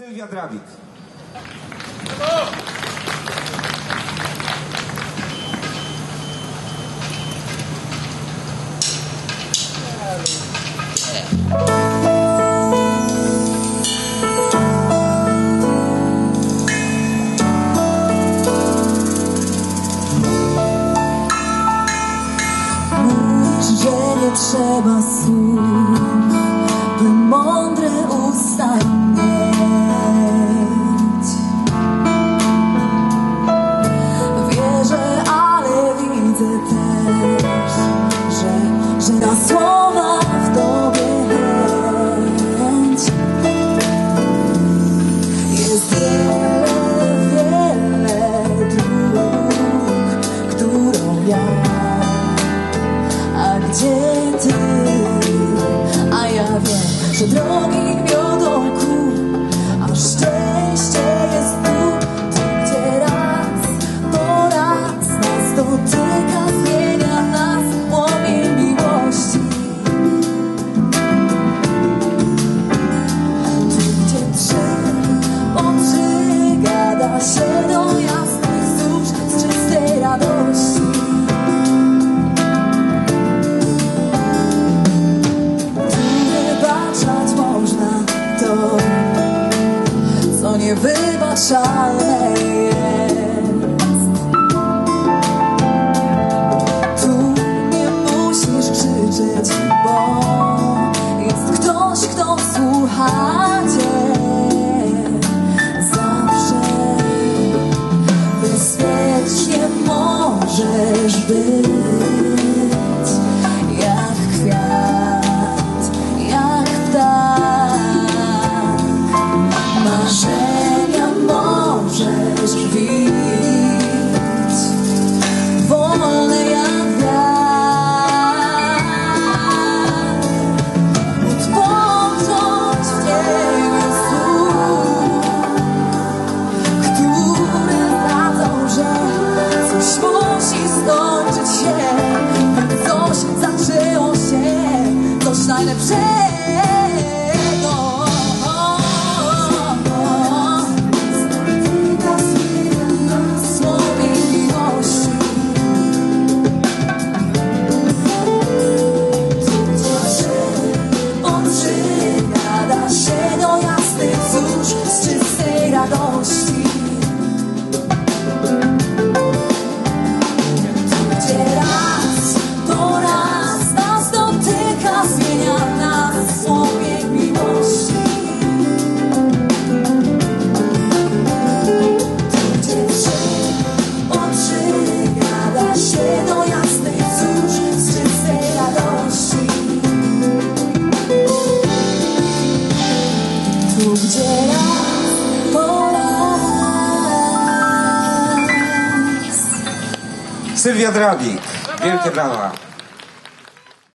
Sylwia nie trzeba słów, by słowa w tobie. Jest wiele, wiele dróg, którą ja a gdzie ty? A ja wiem, że drogi wiodą ku, a niewybaczalne jest. Tu nie musisz krzyczeć, bo jest ktoś, kto słucha cię zawsze. Bezpiecznie możesz być radości. Gdzie raz po nas dotyka, zmienia nas słowie miłości. Gdzie drzew odżygada się do jasnych zórz z czystej. Tu Sylwia Drabik. Wielkie brawa.